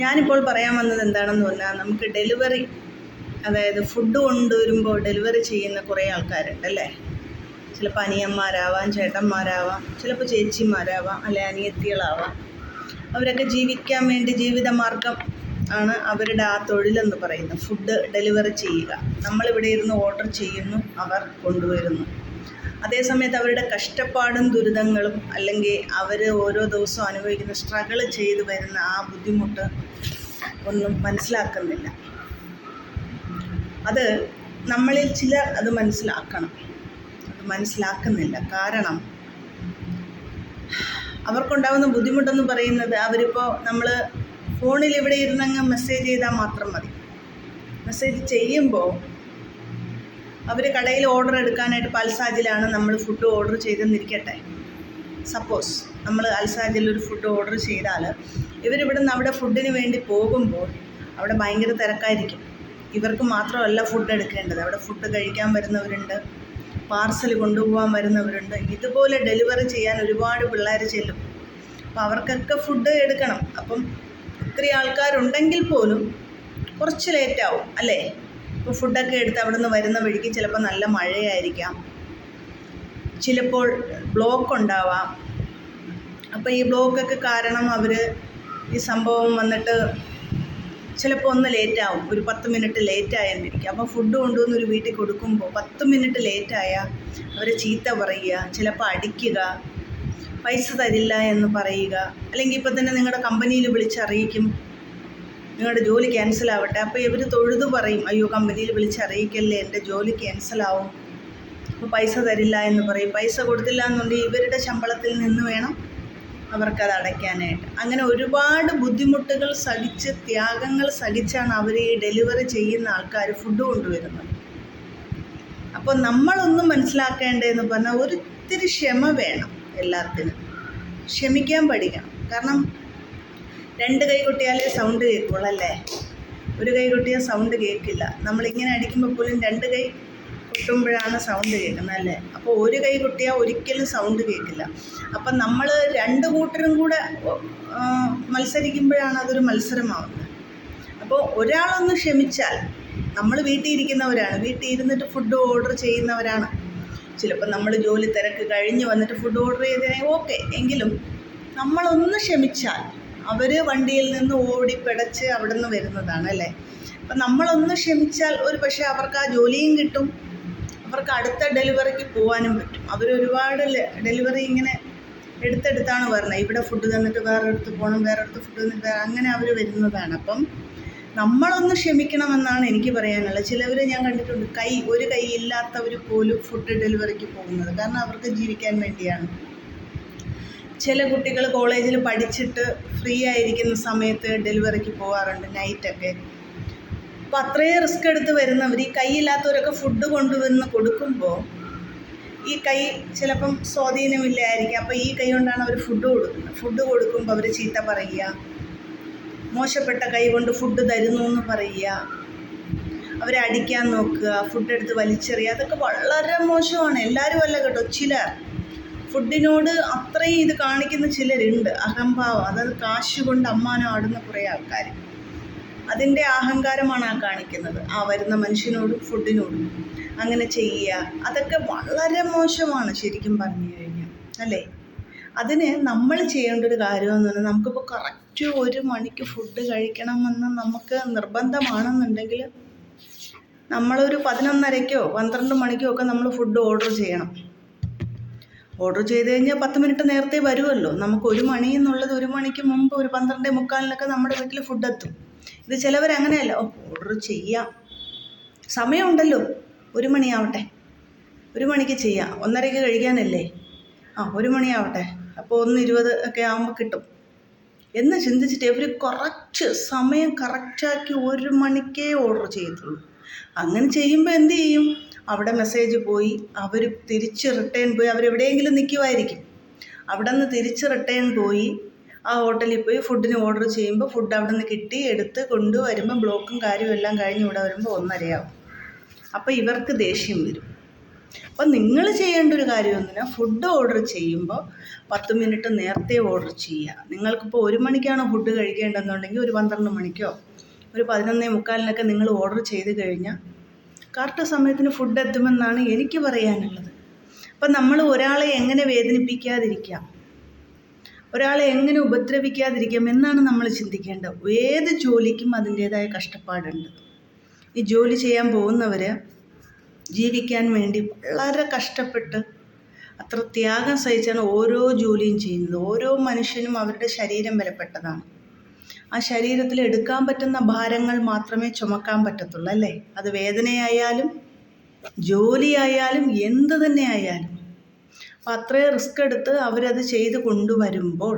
ഞാനിപ്പോൾ പറയാൻ വന്നത് എന്താണെന്ന് പറഞ്ഞാൽ നമുക്ക് ഡെലിവറി അതായത് ഫുഡ് കൊണ്ടുവരുമ്പോൾ ഡെലിവറി ചെയ്യുന്ന കുറേ ആൾക്കാരുണ്ട് അല്ലേ? ചിലപ്പോൾ അനിയന്മാരാവാം ചേട്ടന്മാരാവാം ചിലപ്പോൾ ചേച്ചിമാരാവാം അല്ലെ അനിയത്തികളാവാം. അവരൊക്കെ ജീവിക്കാൻ വേണ്ടി ജീവിതമാർഗം ആണ് അവരുടെ ആ തൊഴിലെന്ന് പറയുന്നത്. ഫുഡ് ഡെലിവറി ചെയ്യുക. നമ്മളിവിടെ ഇരുന്ന് ഓർഡർ ചെയ്യുന്നു അവർ കൊണ്ടുവരുന്നു. അതേസമയത്ത് അവരുടെ കഷ്ടപ്പാടും ദുരിതങ്ങളും അല്ലെങ്കിൽ അവർ ഓരോ ദിവസവും അനുഭവിക്കുന്ന സ്ട്രഗിൾ ചെയ്തു വരുന്ന ആ ബുദ്ധിമുട്ട് ഒന്നും മനസ്സിലാക്കുന്നില്ല. അത് നമ്മളിൽ ചിലർ അത് മനസ്സിലാക്കണം. അത് മനസ്സിലാക്കുന്നില്ല. കാരണം അവർക്കുണ്ടാകുന്ന ബുദ്ധിമുട്ടെന്ന് പറയുന്നത് അവരിപ്പോൾ നമ്മൾ ഫോണിൽ ഇവിടെ ഇരുന്നങ്ങ് മെസ്സേജ് ചെയ്താൽ മാത്രം മതി. മെസ്സേജ് ചെയ്യുമ്പോൾ അവർ കടയിൽ ഓർഡർ എടുക്കാനായിട്ട് ഇപ്പോൾ അൽസാജിലാണ് നമ്മൾ ഫുഡ് ഓർഡർ ചെയ്തെന്നിരിക്കട്ടെ. സപ്പോസ് നമ്മൾ അൽസാജിൽ ഒരു ഫുഡ് ഓർഡർ ചെയ്താൽ ഇവരിവിടെ നിന്ന് അവിടെ ഫുഡിന് വേണ്ടി പോകുമ്പോൾ അവിടെ ഭയങ്കര തിരക്കായിരിക്കും. ഇവർക്ക് മാത്രമല്ല ഫുഡ് എടുക്കേണ്ടത്. അവിടെ ഫുഡ് കഴിക്കാൻ വരുന്നവരുണ്ട് പാർസൽ കൊണ്ടുപോകാൻ വരുന്നവരുണ്ട്. ഇതുപോലെ ഡെലിവറി ചെയ്യാൻ ഒരുപാട് പിള്ളേർ ചെല്ലും. അപ്പോൾ അവർക്കൊക്കെ ഫുഡ് എടുക്കണം. അപ്പം ഒത്തിരി ആൾക്കാരുണ്ടെങ്കിൽ പോലും കുറച്ച് ലേറ്റാവും അല്ലേ? ഫുഡൊക്കെ എടുത്ത് അവിടെ നിന്ന് വരുന്ന വഴിക്ക് ചിലപ്പോൾ നല്ല മഴയായിരിക്കാം. ചിലപ്പോൾ ബ്ലോക്ക് ഉണ്ടാവാം. അപ്പോൾ ഈ ബ്ലോക്കൊക്കെ കാരണം അവർ ഈ സംഭവം വന്നിട്ട് ചിലപ്പോൾ ഒന്ന് ലേറ്റാവും ഒരു പത്ത് മിനിറ്റ് ലേറ്റായെന്നിരിക്കും അപ്പോൾ ഫുഡ് കൊണ്ടുവന്ന് ഒരു വീട്ടിൽ കൊടുക്കുമ്പോൾ പത്ത് മിനിറ്റ് ലേറ്റായാൽ അവരെ ചീത്ത പറയുക ചിലപ്പോൾ അടിക്കുക പൈസ തരില്ല എന്ന് പറയുക. അല്ലെങ്കിൽ ഇപ്പം തന്നെ നിങ്ങളുടെ കമ്പനിയിൽ വിളിച്ചറിയിക്കും. നിങ്ങളുടെ ജോലി ക്യാൻസൽ ആവട്ടെ. അപ്പോൾ ഇവർ തൊഴുതു പറയും അയ്യോ കമ്പനിയിൽ വിളിച്ചറിയിക്കല്ലേ എന്റെ ജോലി ക്യാൻസൽ ആവും. അപ്പോൾ പൈസ തരില്ല എന്ന് പറയും. പൈസ കൊടുത്തില്ല എന്നുണ്ടെങ്കിൽ ഇവരുടെ ശമ്പളത്തിൽ നിന്ന് വേണം അവർക്കത് അടയ്ക്കാനായിട്ട്. അങ്ങനെ ഒരുപാട് ബുദ്ധിമുട്ടുകൾ സഹിച്ച് ത്യാഗങ്ങൾ സഹിച്ചാണ് അവർ ഈ ഡെലിവറി ചെയ്യുന്ന ആൾക്കാർ ഫുഡ് കൊണ്ടുവരുന്നത്. അപ്പോൾ നമ്മളൊന്നും മനസ്സിലാക്കേണ്ടതെന്ന് പറഞ്ഞാൽ ഒരിത്തിരി ക്ഷമ വേണം എല്ലാത്തിനും. ക്ഷമിക്കാൻ പഠിക്കണം. കാരണം രണ്ട് കൈ കൊട്ടിയാലേ സൗണ്ട് കേൾക്കുള്ളൂ അല്ലേ ഒരു കൈ കൊട്ടിയാൽ സൗണ്ട് കേൾക്കില്ല. നമ്മളിങ്ങനെ അടിക്കുമ്പോൾ പോലും രണ്ട് കൈ കൊട്ടുമ്പോഴാണ് സൗണ്ട് കേൾക്കുന്നത് അല്ലേ അപ്പോൾ ഒരു കൈ കൊട്ടിയാൽ ഒരിക്കലും സൗണ്ട് കേൾക്കില്ല. അപ്പം നമ്മൾ രണ്ട് കൂട്ടരും കൂടെ മത്സരിക്കുമ്പോഴാണ് അതൊരു മത്സരമാവുന്നത്. അപ്പോൾ ഒരാളൊന്ന് ക്ഷമിച്ചാൽ നമ്മൾ വീട്ടിൽ ഇരിക്കുന്നവരാണ്. വീട്ടിൽ ഇരുന്നിട്ട് ഫുഡ് ഓർഡർ ചെയ്യുന്നവരാണ്. ചിലപ്പോൾ നമ്മൾ ജോലി തിരക്ക് കഴിഞ്ഞ് വന്നിട്ട് ഫുഡ് ഓർഡർ ചെയ്തതിനെ ഓക്കെ. എങ്കിലും നമ്മളൊന്ന് ക്ഷമിച്ചാൽ അവർ വണ്ടിയിൽ നിന്ന് ഓടി പിടച്ച് അവിടെ നിന്ന് വരുന്നതാണ് അല്ലേ? അപ്പം നമ്മളൊന്ന് ക്ഷമിച്ചാൽ ഒരു പക്ഷേ അവർക്ക് ആ ജോലിയും കിട്ടും. അവർക്ക് അടുത്ത ഡെലിവറിക്ക് പോകാനും പറ്റും. അവർ ഒരുപാട് ഡെലിവറി ഇങ്ങനെ എടുത്തെടുത്താണ് വരുന്നത്. ഇവിടെ ഫുഡ് തന്നിട്ട് വേറെ അടുത്ത് പോകണം വേറെ അടുത്ത് ഫുഡ് തന്നിട്ട് വേറെ അങ്ങനെ അവർ വരുന്നതാണ്. അപ്പം നമ്മളൊന്ന് ക്ഷമിക്കണമെന്നാണ് എനിക്ക് പറയാനുള്ളത്. ചിലവർ ഞാൻ കണ്ടിട്ടുണ്ട് കൈ ഒരു കൈ ഇല്ലാത്തവർ പോലും ഫുഡ് ഡെലിവറിക്ക് പോകുന്നത്. കാരണം അവർക്ക് ജീവിക്കാൻ വേണ്ടിയാണ്. ചില കുട്ടികൾ കോളേജിൽ പഠിച്ചിട്ട് ഫ്രീ ആയിരിക്കുന്ന സമയത്ത് ഡെലിവറിക്ക് പോകാറുണ്ട് നൈറ്റൊക്കെ. അപ്പോൾ അത്രയും റിസ്ക് എടുത്ത് വരുന്നവർ ഈ കൈയില്ലാത്തവരൊക്കെ ഫുഡ് കൊണ്ടുവന്ന് കൊടുക്കുമ്പോൾ ഈ കൈ ചിലപ്പം സ്വാധീനമില്ലായിരിക്കും. അപ്പോൾ ഈ കൈ കൊണ്ടാണ് അവർ ഫുഡ് കൊടുക്കുന്നത്. ഫുഡ് കൊടുക്കുമ്പോൾ അവർ ചീത്ത പറയുക. മോശപ്പെട്ട കൈ കൊണ്ട് ഫുഡ് തരുന്നു എന്ന് പറയുക. അവരെ അടിക്കാൻ നോക്കുക ഫുഡ് എടുത്ത് വലിച്ചെറിയുക. അതൊക്കെ വളരെ മോശമാണ്. എല്ലാവരും അല്ല കേട്ടോ. ചിലർ. ഫുഡിനോട് അത്രയും ഇത് കാണിക്കുന്ന ചിലരുണ്ട്. അഹംഭാവം. അതായത് കാശ് കൊണ്ട് അമ്മാനം ആടുന്ന കുറേ ആൾക്കാർ. അതിന്റെ അഹങ്കാരമാണ് ആ കാണിക്കുന്നത്. ആ വരുന്ന മനുഷ്യനോടും ഫുഡിനോടും. അങ്ങനെ ചെയ്യുക. അതൊക്കെ വളരെ മോശമാണ് ശരിക്കും പറഞ്ഞു കഴിഞ്ഞാൽ. അല്ലേ? അതിന് നമ്മൾ ചെയ്യേണ്ട ഒരു കാര്യമെന്ന് പറഞ്ഞാൽ നമുക്കിപ്പോൾ കറക്റ്റ് ഒരു മണിക്ക് ഫുഡ് കഴിക്കണമെന്ന് നമുക്ക് നിർബന്ധമാണെന്നുണ്ടെങ്കിൽ നമ്മളൊരു പതിനൊന്നരയ്ക്കോ പന്ത്രണ്ട് മണിക്കോ ഒക്കെ നമ്മൾ ഫുഡ് ഓർഡർ ചെയ്യണം. ഓർഡർ ചെയ്ത് കഴിഞ്ഞാൽ പത്ത് മിനിറ്റ് നേരത്തെ വരുമല്ലോ നമുക്ക് ഒരു മണി എന്നുള്ളത് ഒരു മണിക്ക് മുമ്പ് ഒരു പന്ത്രണ്ടേ മുക്കാലിനൊക്കെ നമ്മുടെ വീട്ടിൽ ഫുഡ് എത്തും. ഇത് ചിലവർ അങ്ങനെയല്ല ഓ ഓർഡർ ചെയ്യാം. സമയമുണ്ടല്ലോ. ഒരു മണിയാവട്ടെ ഒരു മണിക്ക് ചെയ്യാം. ഒന്നരയ്ക്ക് കഴിക്കാനല്ലേ? ആ ഒരു മണിയാവട്ടെ അപ്പോൾ ഒന്ന് ഇരുപത് ഒക്കെ ആകുമ്പോൾ കിട്ടും. എന്ന് ചിന്തിച്ചിട്ട് ഇവർ കറക്റ്റ് സമയം കറക്റ്റാക്കി ഒരു മണിക്കേ ഓർഡർ ചെയ്യത്തുള്ളൂ. അങ്ങനെ ചെയ്യുമ്പോൾ എന്ത് ചെയ്യും? അവിടെ മെസ്സേജ് പോയി. അവർ തിരിച്ച് റിട്ടേൺ പോയി. അവരെവിടെയെങ്കിലും നിൽക്കുമായിരിക്കും അവിടെ നിന്ന് തിരിച്ച് റിട്ടേൺ പോയി. ആ ഹോട്ടലിൽ പോയി ഫുഡിന് ഓർഡർ ചെയ്യുമ്പോൾ ഫുഡ് അവിടെ നിന്ന് കിട്ടി. എടുത്ത് കൊണ്ടുവരുമ്പോൾ ബ്ലോക്കും കാര്യവും എല്ലാം കഴിഞ്ഞ് ഇവിടെ വരുമ്പോൾ ഒന്നരയാവും. അപ്പോൾ ഇവർക്ക് ദേഷ്യം വരും. അപ്പം നിങ്ങൾ ചെയ്യേണ്ട ഒരു കാര്യം എന്തിനാ? ഫുഡ് ഓർഡർ ചെയ്യുമ്പോൾ പത്ത് മിനിറ്റ് നേരത്തെ ഓർഡർ ചെയ്യുക നിങ്ങൾക്കിപ്പോൾ ഒരു മണിക്കാണ് ഫുഡ് കഴിക്കേണ്ടതെന്നുണ്ടെങ്കിൽ ഒരു പന്ത്രണ്ട് മണിക്കോ? ഒരു പതിനൊന്നേ മുക്കാലിനൊക്കെ നിങ്ങൾ ഓർഡർ ചെയ്ത് കഴിഞ്ഞാൽ കറക്റ്റ് സമയത്തിന് ഫുഡ് എത്തുമെന്നാണ് എനിക്ക് പറയാനുള്ളത്. അപ്പം നമ്മൾ ഒരാളെ എങ്ങനെ വേദനിപ്പിക്കാതിരിക്കാം ഒരാളെ എങ്ങനെ ഉപദ്രവിക്കാതിരിക്കാം എന്നാണ് നമ്മൾ ചിന്തിക്കേണ്ടത്. ഏത് ജോലിക്കും അതിന്റേതായ കഷ്ടപ്പാടുണ്ട്. ഈ ജോലി ചെയ്യാൻ പോകുന്നവർ ജീവിക്കാൻ വേണ്ടി വളരെ കഷ്ടപ്പെട്ട് അത്ര ത്യാഗം സഹിച്ചാണ് ഓരോ ജോലിയും ചെയ്യുന്നത്. ഓരോ മനുഷ്യനും അവരുടെ ശരീരം വിലപ്പെട്ടതാണ് ആ ശരീരത്തിൽ എടുക്കാൻ പറ്റുന്ന ഭാരങ്ങൾ മാത്രമേ ചുമക്കാൻ പറ്റത്തുള്ളൂ അല്ലേ? അത് വേദനയായാലും ജോലിയായാലും എന്ത് തന്നെ ആയാലും. അപ്പം അത്രയും റിസ്ക് എടുത്ത് അവരത് ചെയ്ത് കൊണ്ടുവരുമ്പോൾ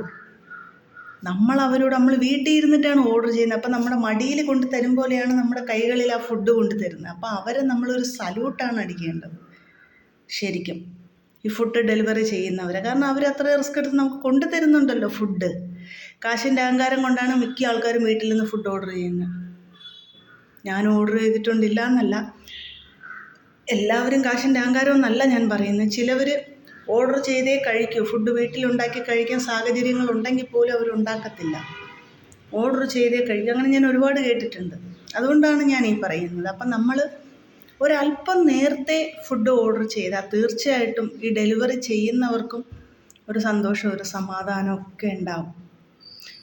നമ്മൾ അവരോട് നമ്മൾ വീട്ടിൽ ഇരുന്നിട്ടാണ് ഓർഡർ ചെയ്യുന്നത്. അപ്പം നമ്മുടെ മടിയിൽ കൊണ്ട് തരും പോലെയാണ് നമ്മുടെ കൈകളിൽ ആ ഫുഡ് കൊണ്ട് തരുന്നത്. അപ്പോൾ അവരെ നമ്മളൊരു സല്യൂട്ടാണ് അടിക്കേണ്ടത് ശരിക്കും. ഈ ഫുഡ് ഡെലിവറി ചെയ്യുന്നവരെ. കാരണം അവർ അത്ര റിസ്ക് എടുത്ത് നമുക്ക് കൊണ്ടുതരുന്നുണ്ടല്ലോ ഫുഡ് കാശിന്റെ അഹങ്കാരം കൊണ്ടാണ് മിക്ക ആൾക്കാരും വീട്ടിൽ നിന്ന് ഫുഡ് ഓർഡർ ചെയ്യുന്നത്. ഞാൻ ഓർഡർ ചെയ്തിട്ടുണ്ടില്ല എന്നല്ല. എല്ലാവരും കാശിന്റെ അഹങ്കാരം എന്നല്ല ഞാൻ പറയുന്നത്. ചിലവർ ഓർഡർ ചെയ്തേ കഴിക്കൂ. ഫുഡ് വീട്ടിലുണ്ടാക്കി കഴിക്കാൻ സാഹചര്യങ്ങൾ ഉണ്ടെങ്കിൽ പോലും അവർ ഉണ്ടാക്കത്തില്ല. ഓർഡർ ചെയ്തേ കഴിക്കും. അങ്ങനെ ഞാൻ ഒരുപാട് കേട്ടിട്ടുണ്ട്. അതുകൊണ്ടാണ് ഞാൻ ഈ പറയുന്നത്. അപ്പം നമ്മൾ ഒരല്പം നേരത്തെ ഫുഡ് ഓർഡർ ചെയ്താൽ തീർച്ചയായിട്ടും ഈ ഡെലിവറി ചെയ്യുന്നവർക്കും ഒരു സന്തോഷം ഒരു സമാധാനം ഒക്കെ ഉണ്ടാവും.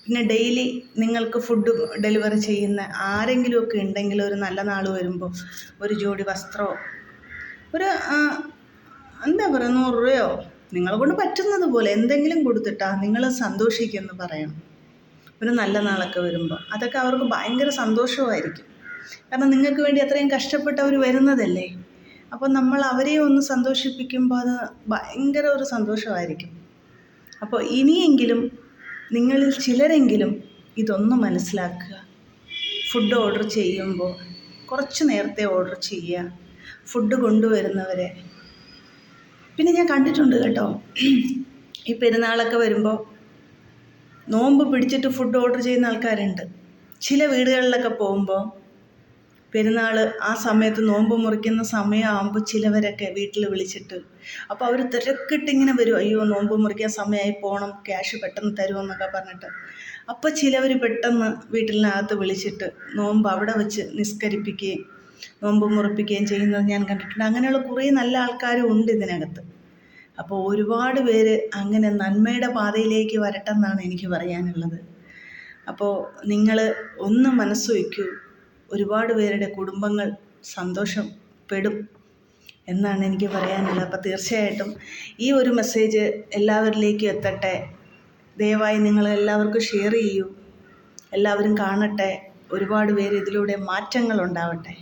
പിന്നെ ഡെയിലി നിങ്ങൾക്ക് ഫുഡ് ഡെലിവറി ചെയ്യുന്ന ആരെങ്കിലുമൊക്കെ ഉണ്ടെങ്കിൽ ഒരു നല്ല നാൾ വരുമ്പോൾ ഒരു ജോഡി വസ്ത്രമോ ഒരു എന്താ പറയുക നൂറ് രൂപയോ നിങ്ങളെ കൊണ്ട് പറ്റുന്നത് പോലെ എന്തെങ്കിലും കൊടുത്തിട്ടാ നിങ്ങൾ സന്തോഷിക്കുമെന്ന് പറയണം. ഒരു നല്ല നാളൊക്കെ വരുമ്പോൾ അതൊക്കെ അവർക്ക് ഭയങ്കര സന്തോഷമായിരിക്കും. കാരണം നിങ്ങൾക്ക് വേണ്ടി അത്രയും കഷ്ടപ്പെട്ട് അവർ വരുന്നതല്ലേ? അപ്പോൾ നമ്മൾ അവരെ ഒന്ന് സന്തോഷിപ്പിക്കുമ്പോൾ അത് ഭയങ്കര ഒരു സന്തോഷമായിരിക്കും. അപ്പോൾ ഇനിയെങ്കിലും നിങ്ങളിൽ ചിലരെങ്കിലും ഇതൊന്ന് മനസ്സിലാക്കുക. ഫുഡ് ഓർഡർ ചെയ്യുമ്പോൾ കുറച്ച് നേരത്തെ ഓർഡർ ചെയ്യുക. ഫുഡ് കൊണ്ടുവരുന്നവരെ. പിന്നെ ഞാൻ കണ്ടിട്ടുണ്ട് കേട്ടോ. ഈ പെരുന്നാളൊക്കെ വരുമ്പോൾ നോമ്പ് പിടിച്ചിട്ട് ഫുഡ് ഓർഡർ ചെയ്യുന്ന ആൾക്കാരുണ്ട്. ചില വീടുകളിലൊക്കെ പോകുമ്പോൾ പെരുന്നാൾ ആ സമയത്ത് നോമ്പ് മുറിക്കുന്ന സമയമാകുമ്പോൾ ചിലവരൊക്കെ വീട്ടിൽ വിളിച്ചിട്ട് അപ്പോൾ അവർ തിരക്കിട്ടിങ്ങനെ വരും അയ്യോ നോമ്പ് മുറിക്കാൻ സമയമായി പോകണം ക്യാഷ് പെട്ടെന്ന് തരുമെന്നൊക്കെ പറഞ്ഞിട്ട്. അപ്പോൾ ചിലവർ പെട്ടെന്ന് വീട്ടിലിനകത്ത് വിളിച്ചിട്ട് നോമ്പ് അവിടെ വെച്ച് നിസ്കരിപ്പിക്കുകയും നോമ്പ് മുറിപ്പിക്കുകയും ചെയ്യുന്നത് ഞാൻ കണ്ടിട്ടുണ്ട്. അങ്ങനെയുള്ള കുറേ നല്ല ആൾക്കാരും ഉണ്ട് ഇതിനകത്ത്. അപ്പോൾ ഒരുപാട് പേര് അങ്ങനെ നന്മയുടെ പാതയിലേക്ക് വരട്ടെന്നാണ് എനിക്ക് പറയാനുള്ളത്. അപ്പോൾ നിങ്ങൾ ഒന്ന് മനസ്സ് വയ്ക്കൂ ഒരുപാട് പേരുടെ കുടുംബങ്ങൾ സന്തോഷപ്പെടും എന്നാണ് എനിക്ക് പറയാനുള്ളത്. അപ്പോൾ തീർച്ചയായിട്ടും ഈ ഒരു മെസ്സേജ് എല്ലാവരിലേക്കും എത്തട്ടെ. ദയവായി നിങ്ങൾ എല്ലാവർക്കും ഷെയർ ചെയ്യൂ. എല്ലാവരും കാണട്ടെ. ഒരുപാട് പേര് ഇതിലൂടെ മാറ്റങ്ങൾ ഉണ്ടാവട്ടെ.